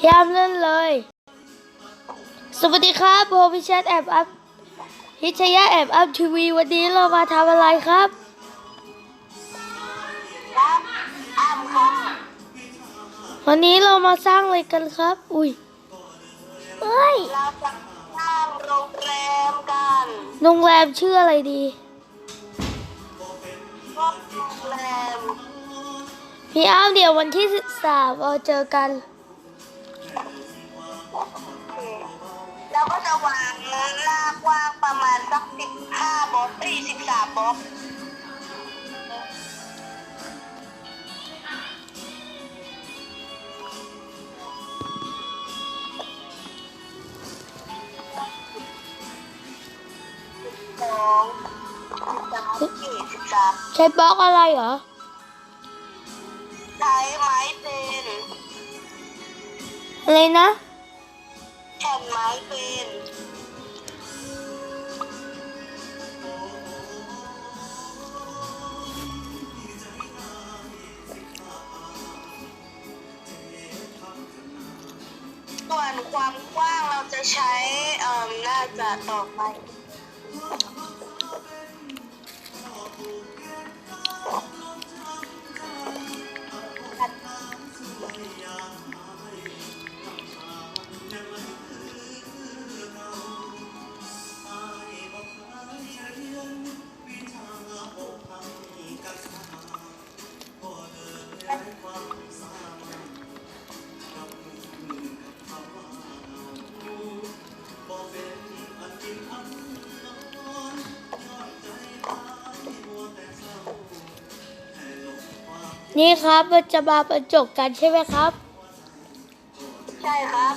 พยายามเล่นเลย สวัสดีครับผมพิชัดแอบอัพพิชยะแอบอัพทีวีวันนี้เรามาทำอะไรครับครับอ้ามครับวันนี้เรามาสร้างอะไรกันครับ อุ้ยเฮ้ยเราจะสร้างโรงแรมกันโรงแรมชื่ออะไรดีโรงแรมพี่อ้ามเดี๋ยววันที่สิบสามเราเจอกัน เราก็จะวางหน้ากว้างประมาณสักสิบห้าบล็อกเอ้ยสิบสามบล็อกสองสิบสามสี่สิบสามใช้บล็อกอะไรเหรอ ใช้ไม้เป็นอะไรนะ แผ่นไม้เป็นส่วนความกว้างเราจะใช้น่าจะต่อไป นี่ครับมันจะมาบรรจบกันใช่ไหมครับ ใช่ครับ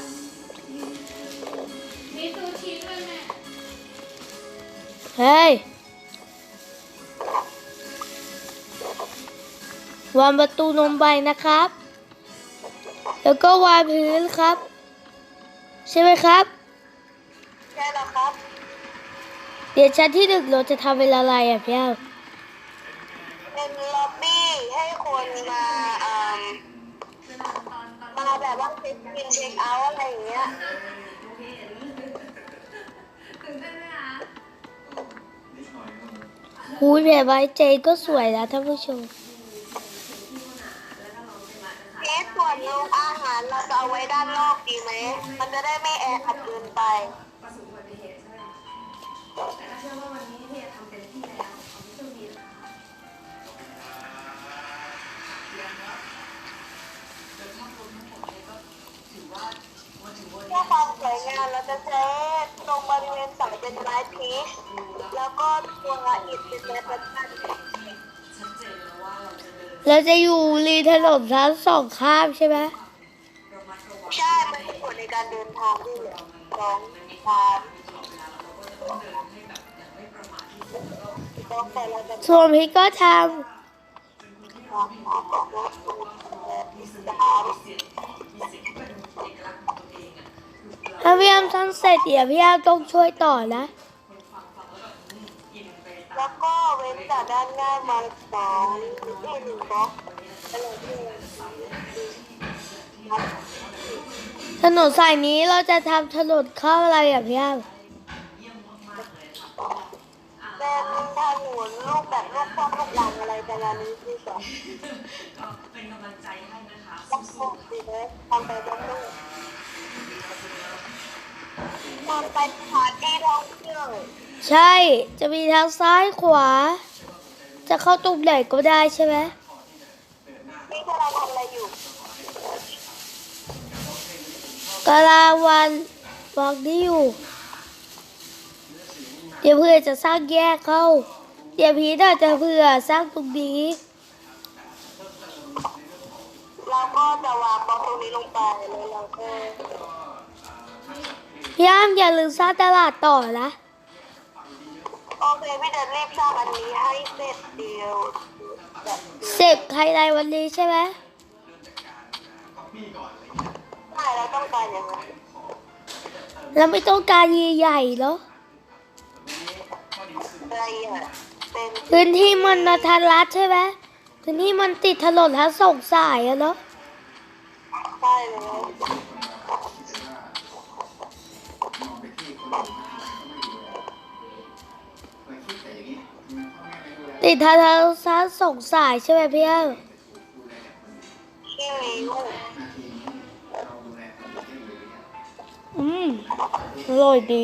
เฮ้ยวางประตูลงไปนะครับ แล้วก็วางพื้นครับ ใช่ไหมครับ ใช่แล้วครับ เดี๋ยวชั้นที่หนึ่งเราจะทำเป็นอะไรอะพี่อ้าว เป็นล็อบบี้ให้คนมาเอ่มมาแบบว่าเช็คอิ นเช็คเอาท์อะไรอย่างเงี้ยหูยแบบไว้เจก็สวยนะท่านผู้ชม เอ๊ะส่วนโรงอาหารเราจะเอาไว้ด้านนอกดีไหม มันจะได้ไม่แออัดเกินไป เราจะใช้ตรงบริเวณเสาเป็นไม้พีชแล้วก็ตัวอิฐเป็นไม้ประจันเราจะอยู่รีถนนทั้งสองข้ามใช่ไหมใช่มันเป็นผลในการเดินทางด้วยสองสามต้องแต่เราจะส่วนพี่ก็ทสามสามำ ถ้าพี่อ้ำทำเสร็จเดี๋ยวพี่อ้ำต้องช่วยต่อนะ แล้วก็เว้นจากด้านหน้ามาสองที่หนึ่งบล็อกไปเลยที่ถนนสายนี้เราจะทำถนนเข้าอะไรอะพี่อ้ำเป็นถนนลูกแบบลูกป้อมลูกหลังอะไรประมาณนี้ที่สองต้องโคกดีเลยทำไปต้องโคกทำไปสถานที่ท่องเที่ยวใช่ จะมีทางซ้ายขวา จะเข้าตรงไหนก็ได้ใช่ไหมนี่กำลังทำอะไรอยู่กาลาวันบอกนี่อยู่ เดี๋ยวเพื่อจะสร้างแยกเข้า เดี๋ยวพีน่าจะเพื่อสร้างตรงนี้เราก็จะวางบล็อกตรงนี้ลงไปแล้วเราก็ พี่อ้ำอย่าลืมสร้างตลาดต่อนะ โอเคพี่จะรีบสร้างอันนี้ให้เสร็จเดียวแบบเสร็จภายในวันนี้ใช่ไหมใช่แล้วต้องการอย่างไรเราไม่ต้องการใหญ่ๆเหรอละเอียดเป็นพื้นที่มันนาทารัฐใช่ไหมพื้นที่มันติดถนนทั้งสองสายอะเนาะใช่เลย ติดทางทางซ้ายส่งสายใช่ไหมพี่แอมที่มีลูกอืมอร่อยดี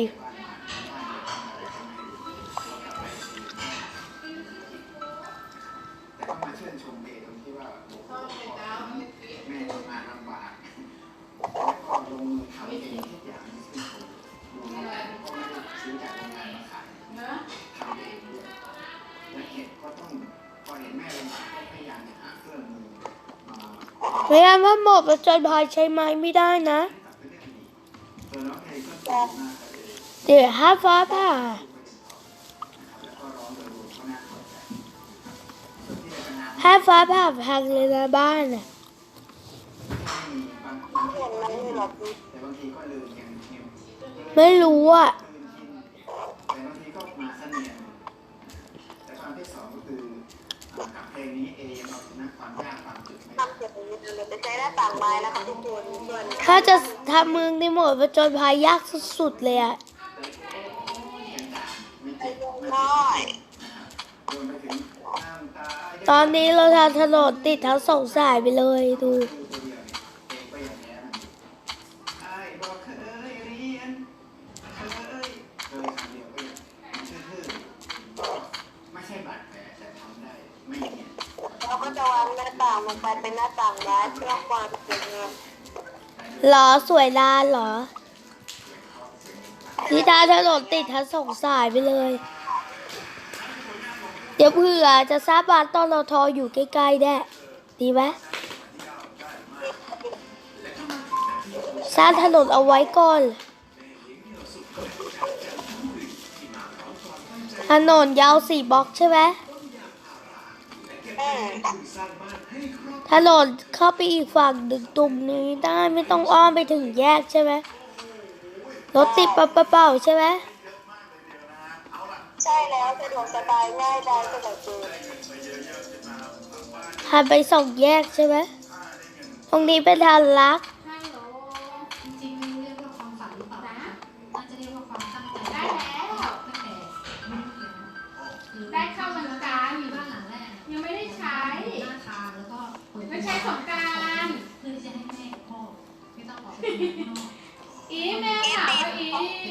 มว่าหมดประจนภัยใช้ไม้ไม่ได้นะ เดี๋ยวห้าฟ้าผ่าพอใจส่วนที่จะเป็นน้ำห้าฟ้าผ่าพังเลยนะบ้านอะไม่มีบางบางทีเห็นไหมนี่หรอพี่แต่บางทีก็ลืมยังยังไม่รู้อะ เพลงนี้เอยังเอาชนะความยากความจุดไม่ได้ทำเสร็จนี้เราจะใช้หน้าต่างไม้นะคะทุกคนส่วนถ้าจะทำเมืองในโหมดประจนภัยยากสุดๆเลยอะไม่ไอ้เจ็บยังไม่น้อยรวมไปถึงน้ำตาตอนนี้เราทำถนนติดทั้งสองสายไปเลยดู ตัวเดียวเนี่ยเพลงก็ยังแพ้มันไอ้บอกเคยเรียนเคยเคยคำเดียวก็ยังชื่อๆก็ไม่ใช่บาดแผลแต่ทำได้ไม่เนียน เราก็จะวางหน้า ต่างลงไปเป็นหน้าต่างไม้เพื่อความสวยงามหรอสวยดานเหรอนี่ทางถนนติดทั้งสองสายไปเลย เดี๋ยวเผื่อจะทราบบ้านตอนเราทออยู่ใกล้ๆได้ดีไหมสร้างถนนเอาไว้ก่อน ถนนยาวสี่บล็อกใช่ไหม เออถนนเข้าไปอีกฝั่งหนึ่งตุ่มนี้ได้ไม่ต้องอ้อมไปถึงแยกใช่ไหมรถติดเปล่าๆใช่ไหมใช่แล้วสะดวกสบายง่ายดายสะดวกเกินทางไปสองแยกใช่ไหมตรงนี้เป็นทางลักฮัลโหลจริงๆเรียกว่าความฝันหรือเปล่านะน่าจะเรียกว่าความตั้งใจได้แล้วตั้งแต่ไม่รู้เลยนะคือได้เข้าวันกลา สงกรารเพื่อที่จะให้แม่กับพ่อไม่ต้องออกไปข้างนอกอีแม่ถามว่าอี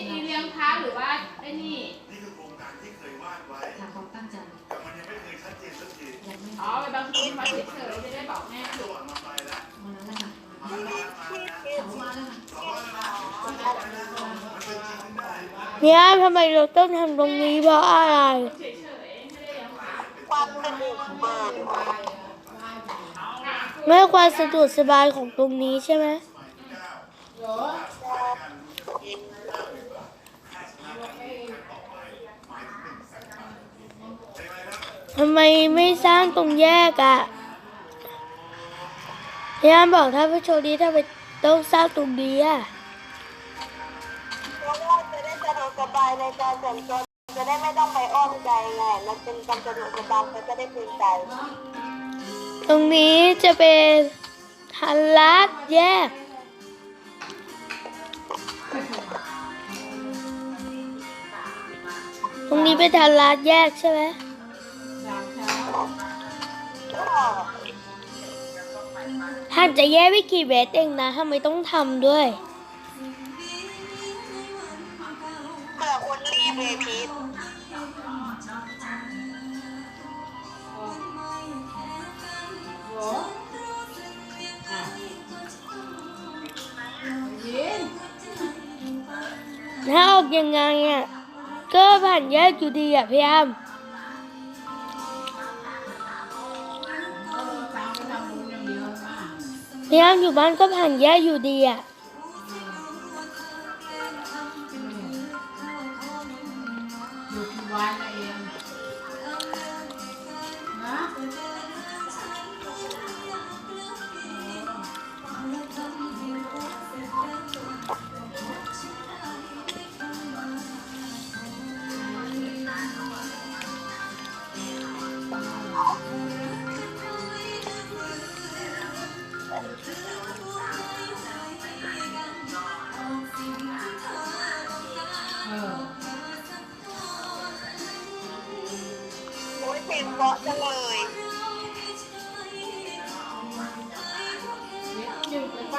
อีเลี้ยงพระหรือว่าไอ้นี่นี่คือโครงการที่เคยวาดไว้จากความตั้งใจแต่มันยังไม่เคยชัดเจนสักทียังไม่อ๋อไปบางทีมาเฉยๆจะได้บอกแม่ถูกมาไปแล้วมาแล้วค่ะมาแล้วมาแล้วเขามาแล้วค่ะมันเป็นจริงได้เนี่ยทำไมเราต้องทำตรงนี้เพราะอะไร ไม่ความสะดวกสบายของตรงนี้ใช่ไหมทำไมไม่สร้างตรงแยกอะ่ะพยายาบอกท่านผู้ชมนี้ทำไมต้องสร้างตรงนี้อะเพราะว่าจะได้สะดวกสบายในการสัญจรจะได้ไม่ต้องไปอ้อมไกลไง มันเป็นการสะดวกสบายเขาจะได้พึงใจ ตรงนี้จะเป็นทันลัดแยก ตรงนี้เป็นทันลัดแยกใช่ไหมก็ห่างจะแยกไม่กี่เมตรเองนะทำไมต้องทำด้วยเผื่อคนรีบเลยพีท ถ้าออกยังไงอะก็ผ่านแยกอยู่ดีอะพี่อามพี่อามอยู่บ้านก็ผ่านแยกอยู่ดีอะ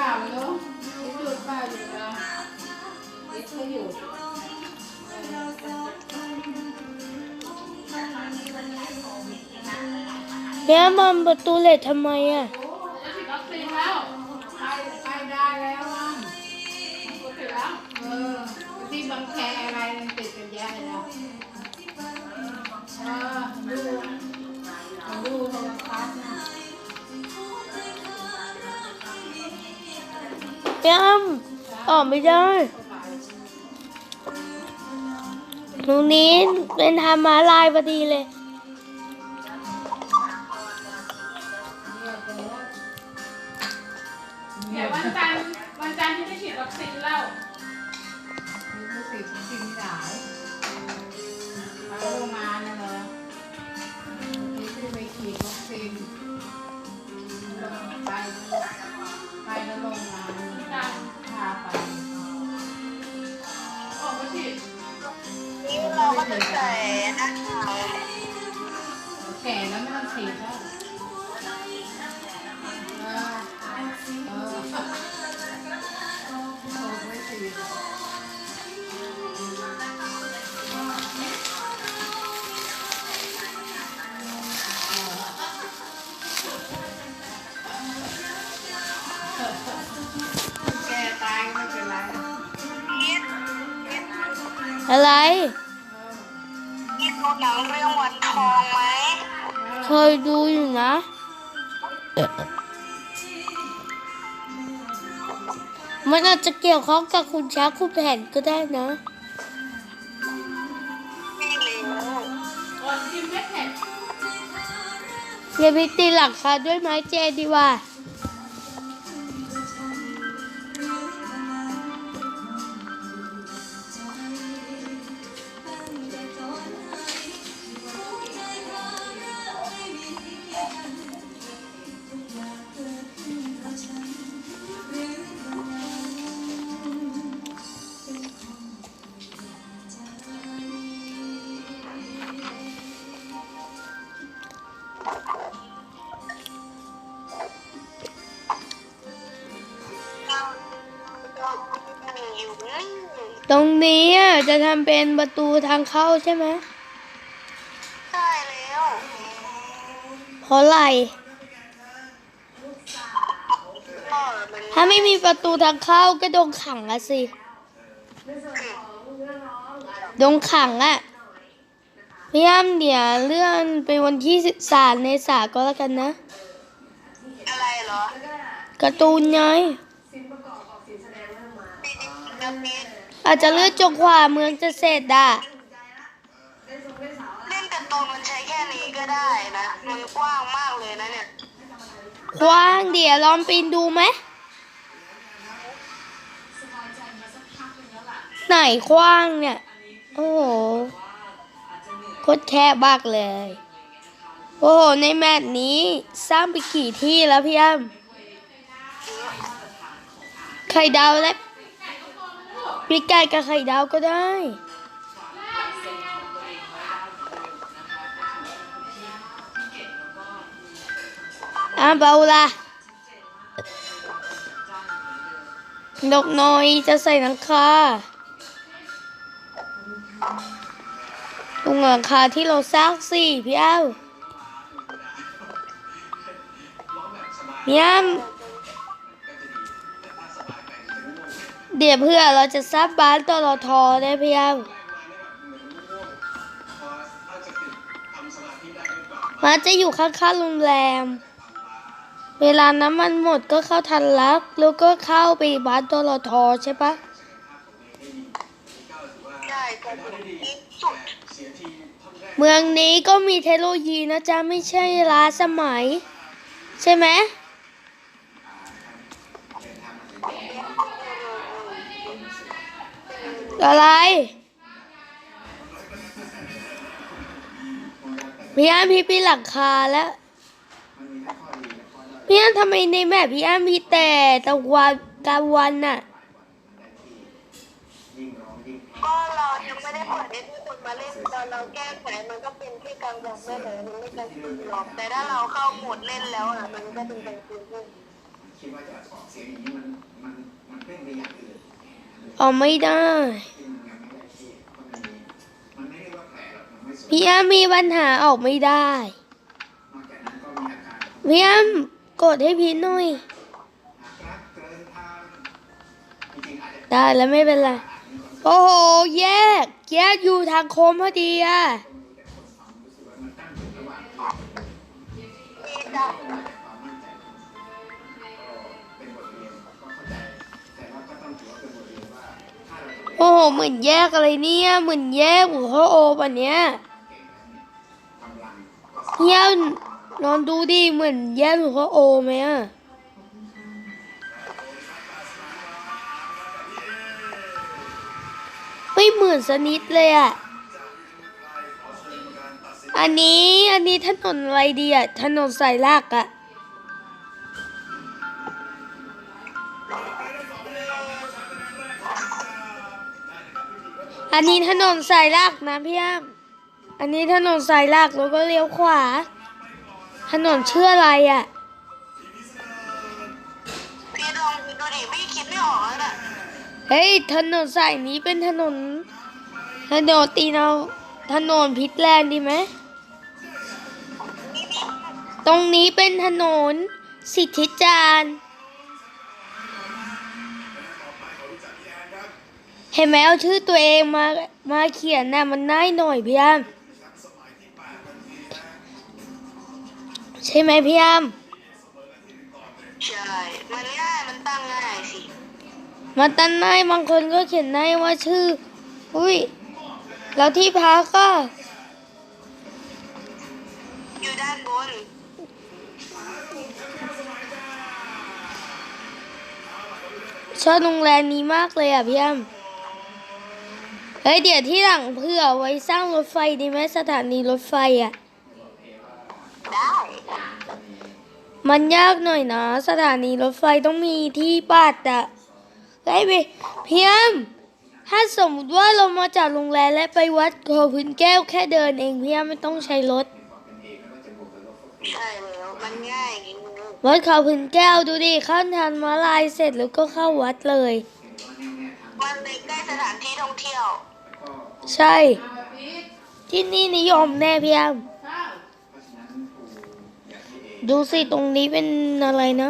เนาะหยุดเปล่าหยุดเปล่าหยุดก็หยุดพี่อ้ำมันประตูเหล็กทำไมอะจะฉีดวัคซีนแล้วไปไปได้แล้วอะกูติดแล้วเออที่บางแคอะไรมันติดกันแย่แล้วเออดู แก้มออกไม่ได้ตรงนี้เป็นทำมาลายพอดีเลย ใส่หน้ากากแก่แล้วไม่ต้องฉีดแล้ว ยดูอยู่นะมันอาจจะเกี่ยวข้องกับคุณช้างคุณแผนก็ได้นะไม่รู้ออกกินไม่เผ็ดอย่าไปตีหลังคาด้วยไม้เจดีกว่าเรา ตรงนี้อะจะทำเป็นประตูทางเข้าใช่ไหมใช่แล้วเพราะอะไรก็มันถ้าไม่มีประตูทางเข้าก็โดนขังอะสิโดนขังอะพี่อ้ำเดี๋ยวเลื่อนไปวันที่สิบสามในสาก็แล้วกันนะ อะไรเหรอการ์ตูนไงปีนี้จะมี อาจจะเลื่อนจนกว่าเมืองจะเสร็จอะเล่นการ์ตูนมันใช้แค่นี้ก็ได้นะ มันกว้างมากเลยนะเนี่ย กว้างเดี๋ยวลองปีนดูไหม ไหนกว้างเนี่ย โอ้โหโคตรแคบมากเลย โอ้โห ในแมตช์นี้สร้างไปกี่ที่แล้วพี่อ้ำไข่ดาวและ ปีกไก่กับไข่ดาวก็ได้ อะเบาละดอกน้อยจะใส่หลังคาตรงหลังคาที่เราสร้างสิพี่เอ้าวพี่อ้ เดี๋ยวเพื่อเราจะสร้างบ้านตลอทอได้พี่อ้ำมันจะอยู่ข้างๆโรงแรม เวลาน้ำมันหมดก็เข้าทันลัก แล้วก็เข้าไปบ้านตลอทอใช่ปะเมืองนี้ก็มีเทคโนโลยีนะจ๊ะ ไม่ใช่ล้าสมัย ใช่ไหม อะไร พี่อ้ำพี่ปีนหลังคาแล้ว พี่อ้ำทำไมในแมพพี่อ้ำมีแต่ตะวันกลางวันน่ะ ก็เรายังไม่ได้เปิดให้ทุกคนมาเล่นตอนเราแก้ไขมันก็เป็นแค่กลางวันไม่เลยมันไม่กลางคืนหรอกแต่ถ้าเราเข้าโหมดเล่นแล้วอะมันก็เป็นกลางคืนด้วยคิดว่าจะออกเสียงอย่างนี้มันมันมันมีมันไม่เรียกว่าแผล หรอกไม่สวยพี่อ้ำมีปัญหาออกไม่ได้พี่อ้ำกดให้พี่หน่อย ได้แล้วไม่เป็นไร โอ้โห แยก แยกอยู่ทางโค้งพอดีอะ โอ้โหเหมือนแยกอะไรเนี่ยเหมือนแยกหัวข้อโอปันเนี้ยเก่งแยกำลังเฮียนอนดูดิเหมือนแยกหัวข้อโอไหมอะไม่เหมือนสนิดเลยอะอันนี้อันนี้ถนนอะไรดีอะถนนสายลากอะ อันนี้ถนนสายลากนะพี่อ้ำอันนี้ถนนสายลากแล้วก็เลี้ยวขวา ถนนชื่ออะไรอะพี่ลองดูดิพี่คิดไม่ออกแล้วน่ะเฮ้ยถนนสายนี้เป็นถนนถนนตีนเอาถนนพิษแลนด์ดีไหมตรงนี้เป็นถนนสิทธิจารย์ เห็นไหมเอาชื่อตัวเองมามาเขียนน่ะมันง่ายหน่อยพี่ยามใช่ไหมพี่ยามใช่ มันง่าย มันตั้งง่ายสิมาตั้งง่ายบางคนก็เขียนง่ายว่าชื่อ อุ้ย แล้วที่พักก็ อยู่ด้านบน ชอบโรงแรมนี้มากเลยอะพี่อ้ำ เฮ้ยเดี๋ยวที่หลังเพื่อไว้สร้างรถไฟดีไหมสถานีรถไฟอะ ได้ มันยากหน่อยนะ สถานีรถไฟต้องมีที่ปัดอะไอ้ยพี่พี่อ้ำถ้าสมมติว่าเรามาจากโรงแรมและไปวัดโคพื้นแก้วแค่เดินเองพี่อ้ำไม่ต้องใช้รถ ใช่แล้วมันง่ายจริงวัดเขาพื้นแก้วดูดิข้ามทางม้าลายเสร็จแล้วก็เข้าวัดเลย มันเลยใกล้สถานที่ท่องเที่ยว ใช่ ที่นี่นิยมแน่พี่อ้ำดูสิตรงนี้เป็นอะไรนะ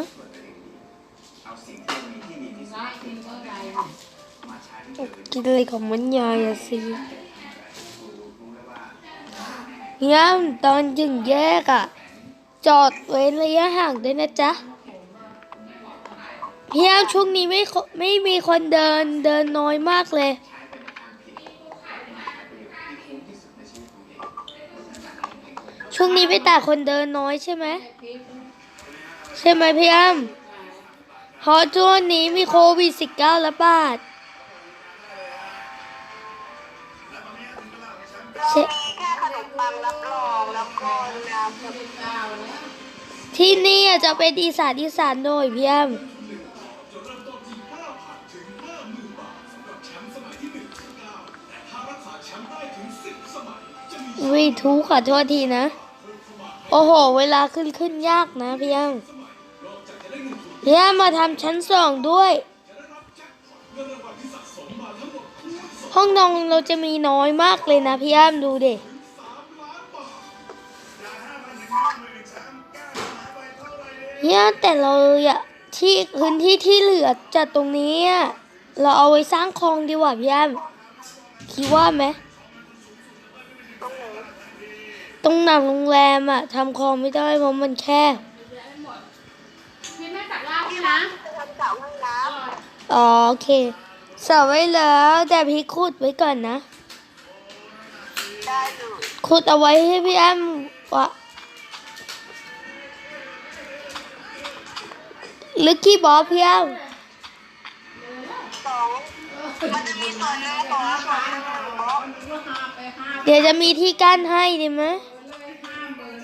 เอาสิ่งที่มีที่ดีที่สุดได้กินอะไรของมันยายอะสิย่ำตอนถึงแยกอะจอดเว้นระยะห่างด้วยนะจ๊ะพี่ย่ำช่วงนี้ไม่ไม่มีคนเดินเดินน้อยมากเลย ช่วงนี้ไม่แต่คนเดินน้อยใช่ไหมใช่ไหมพี่ย่ำเพราะช่วงนี้มีโควิด -19 ระบาดเช็ที่นี่จะเป็นอีสานอีสานหน่อยพี่ย่ำวิทูขอโทษทีนะ โอ้โห เวลาขึ้นขึ้นยากนะพี่ย่ำพี่ย่ำมาทำชั้นสองด้วย ห้องนอนเราจะมีน้อยมากเลยนะพี่ย่ำดูเดิเนี่ยแต่เราอะที่พื้นที่ที่เหลือจากตรงนี้ เราเอาไว้สร้างคลองดีกว่าพี่ย่ำคิดว่าไหมตรงไหน ตรงหนังโรงแรมอะทำคลองไม่ได้เพราะมันแคบพี่แม่ตักลาบพี่พี่ว่านะจะทำสระว่ายน้อ๋อโอเคสอบไว้แล้วแต่พี่ขุดไว้ก่อนนะำได้เลยขุดเอาไว้ให้พี่อ้ำวะลึกกี้บอสพี่อ้ำสองมันจะมีส่วนหนึ่งของอาหารบล็อกเดี๋ยวจะมีที่กั้นให้ดีไหม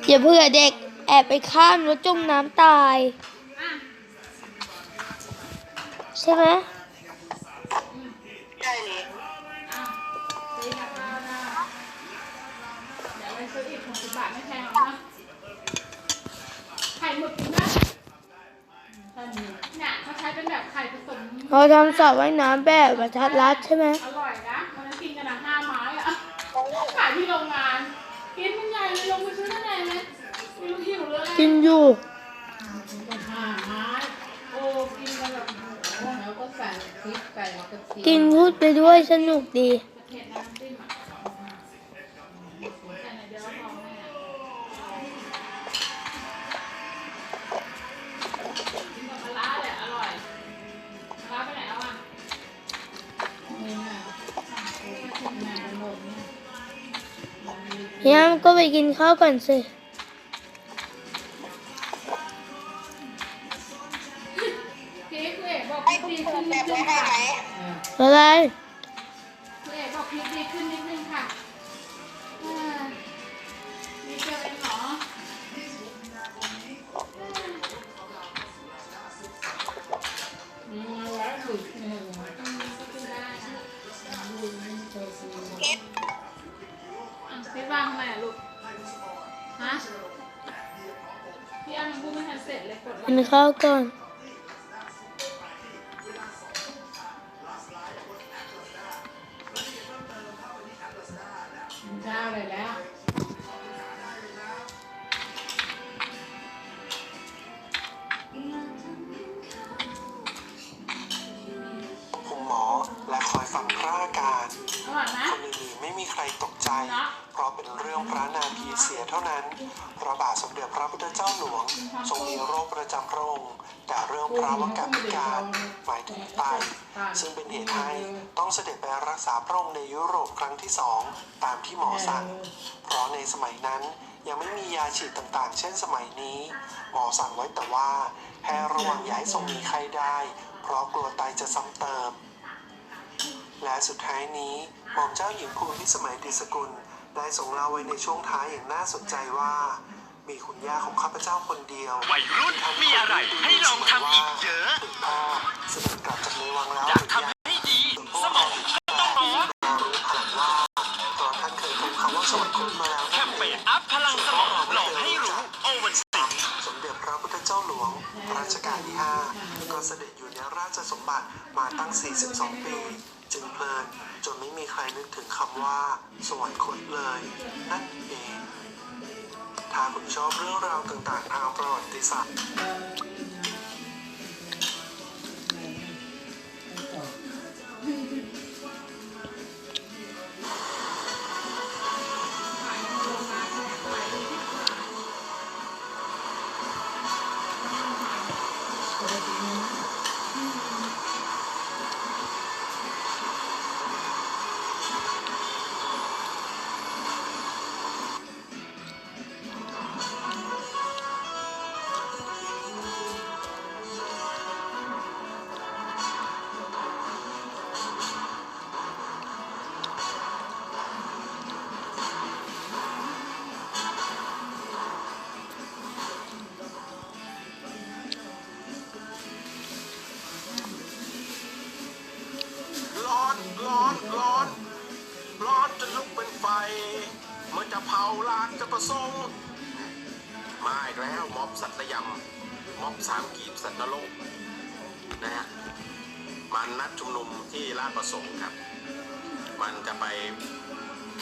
อย่าเผื่อเด็กแอบไปข้ามแล้วจมน้ำตาย ใช่ไหมได้เลยเดี๋ยวไปซื้ออีกหกสิบบาทไม่แพงหรอกนะไข่หมึกนะท่านมีเนี่ยเขาใช้เป็นแบบไข่ผสมเราทำสระว่ายน้ำแบบประทัดรัดใช่ไหมอร่อยนะวันนั้นกินกันอะห้าไม้อะขายที่โรงงานกินมันใหญ่เลงไปซื้อที่ไหนไหมไม่รู้หิวเลยกินอยู่ห้าไม้โอ้กินกันแบบโอ้โหแล้วก็ใส่พริกใส่กระเทียม กินพูดไปด้วยสนุกดี ไปกินข้าวก่อนสิพริกเอกบอกพให้ริกคุณดีครูขึ้นแบนิดบนึงไว้ให้ไหมค่ะอะไรคุณเอกบอกพริกดีขึ้นนิดนึงค่ะอ่ามีเจอเองเหรอมีมาแล้วสุดเนี่ยอืมก็กินได้นะดูไม่เคยกินคิดอะพี่วางทำไมอะลูก ฮะพี่อ้ำยังพูดไม่ทันเสร็จเลยกดกินไว้ข้าวก่อนกินาฉีดต่างๆ เช่นสมัยนี้ หมอสั่งไว้แต่ว่าให้ระวังอย่าให้ทรงมีไข้ได้ เพราะกลัวไตจะซ้ำเติม และสุดท้ายนี้หม่อมเจ้าหญิงภูมิสมัยดิสกุลได้ทรงเล่าไว้ในช่วงท้ายอย่างน่าสนใจว่า มีคุณย่าของข้าพเจ้าคนเดียววัยรุ่นมีอะไรให้ลองทำอีกเยอะคุณพ่อเสด็จกลับจากในวังแล้วอยากทำ ชสมบัติมาตั้ง 42 ปี จึงเพลินจนไม่มีใครนึกถึงคำว่า สวรรคตเลย นั่นเอง ถ้าคุณชอบเรื่องราวต่างๆทางประวัติศาสตร์ มาอีกแล้วม็อบสัตยำม็อบสามกีบสัตว์นรกนะฮะมันนัดชุมนุมที่ลาดประสงค์ครับ มันจะไป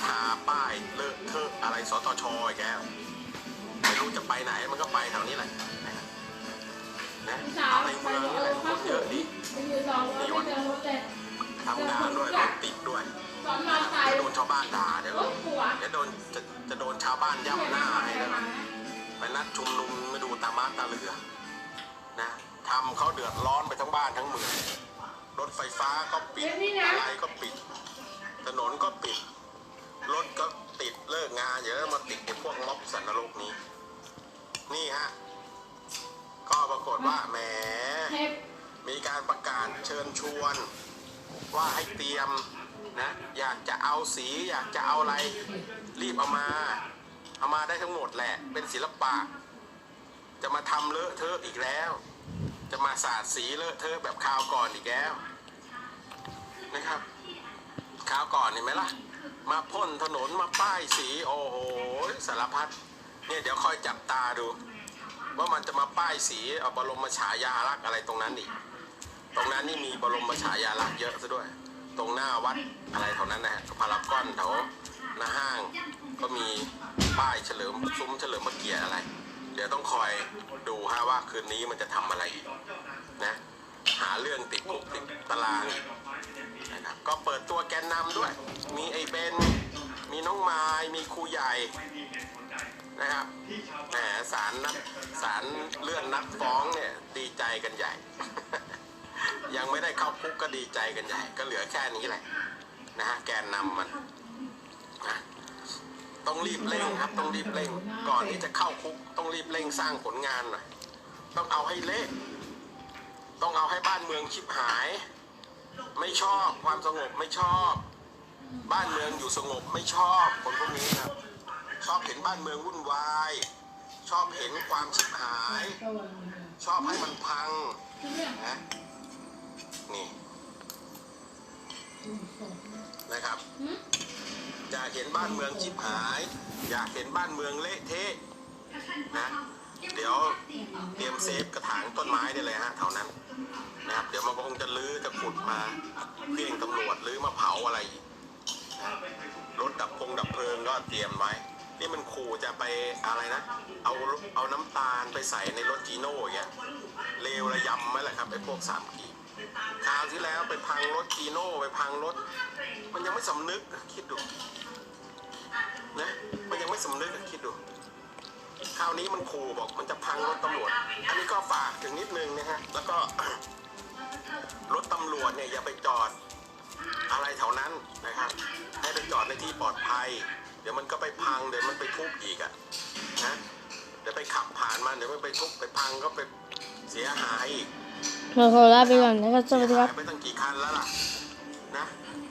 ทาป้ายเลิกเทอะอะไรสตชอีกแล้วไม่รู้จะไปไหนมันก็ไปแถวนี้แหละนะนะเช้าเอาในไปเมืองเอนี่แหละอคข้าวนเยถุอะงดีไปยืนรอรถไม่เจอรถเลยทำงานด้วยรถติดด้วยซ้อนมาใส่เดี๋ยวโดนชาวบ้านด่าเดี๋ยวรถกลัวเดี๋ยวโดนจะจะโดนชาวบ้านย่ำหน้าให้แล้วไป นัดชุมนุมมาดูตามาตาเรือนะทำเขาเดือดร้อนไปทั้งบ้านทั้งเมืองรถไฟฟ้าก็ปิดอะไรก็ปิด ถนนก็ปิด รถก็ติดเลิกงานเยอะมาติดในพวกม็อบสันนรกนี้ นี่ฮะก็ปรากฏว่าแหมเทปมีการประกาศเชิญชวน ว่าให้เตรียมนะอยากจะเอาสีอยากจะเอาอะไร รีบเอามา เอามาได้ทั้งหมดแหละ เป็นศิลปะ จะมาทำเลอะเทอะอีกแล้ว จะมาสาดสีเลอะเทอะแบบคราวก่อนอีกแล้วนะครับคราวก่อนเห็นไหมล่ะ มาพ่นถนนมาป้ายสี โอ้โหสารพัดเนี่ยเดี๋ยวคอยจับตาดู ว่ามันจะมาป้ายสีเอาบรมฉายาลักษณ์อะไรตรงนั้นอีกตรงนั้นนี่มีบรมฉายาลักษณ์เยอะซะด้วย ตรงหน้าวัดอะไรแถวนั้นนะฮะพารากอนแถวหน้าห้างก็มี ป้ายเฉลิมซุ้มเฉลิมพระเกียร์อะไร เดี๋ยวต้องคอยดูฮะว่าคืนนี้มันจะทำอะไรอีกนะหาเรื่องติดคุกติดตารางนะครับก็เปิดตัวแกนนำด้วย มีไอ้เบนมีน้องไม้มีครูใหญ่นะครับแหมสารนัดสารเลื่อนนัดฟ้องเนี่ยดีใจกันใหญ่ ยังไม่ได้เข้าคุกก็ดีใจกันใหญ่ ก็เหลือแค่นี้แหละนะฮะแกนนำมัน ต้องรีบเร่งครับ ต้องรีบเร่ง ก่อนที่จะเข้าคุกต้องรีบเร่งสร้างผลงานหน่อยต้องเอาให้เละต้องเอาให้บ้านเมืองชิบหาย ไม่ชอบความสงบไม่ชอบ บ้านเมืองอยู่สงบไม่ชอบคนพวกนี้ครับชอบเห็นบ้านเมืองวุ่นวาย ชอบเห็นความชิบหาย ชอบให้มันพังนะนี่นะครับ อยากเห็นบ้านเมืองชิบหาย อยากเห็นบ้านเมืองเละเทะนะเดี๋ยวเตรียมเซฟกระถางต้นไม้ได้เลยฮะแถวนั้นนะครับเดี๋ยวมันคงจะลื้อจะขุดมาเพี้ยงตำรวจลื้อมาเผาอะไรรถดับพงดับเพลิงก็เตรียมไว้ นี่มันขู่จะไปอะไรนะ เอาเอาน้ำตาลไปใส่ในรถจีโน่อย่างเงี้ยเลวระยำไหมล่ะครับไอ้พวกสามกี คราวที่แล้วไปพังรถจีโน่ไปพังรถ มันยังไม่สำนึกคิดดูนะมันยังไม่สำนึกคิดดูคราวนี้มันขู่บอกมันจะพังรถตำรวจ อันนี้ก็ฝากถึงนิดนึงนะฮะ แล้วก็รถตำรวจเนี่ยอย่าไปจอดอะไรแถวนั้นนะครับ ให้ไปจอดในที่ปลอดภัย เดี๋ยวมันก็ไปพังเดี๋ยวมันไปทุบอีกอะนะ เดี๋ยวไปขับผ่านมันเดี๋ยวมันไปทุบไปพังก็ไปเสียหายอีก เราขอลาไปก่อนนะครับสวัสดีครับไม่ต้งกี่คันแล้วล่ะนะ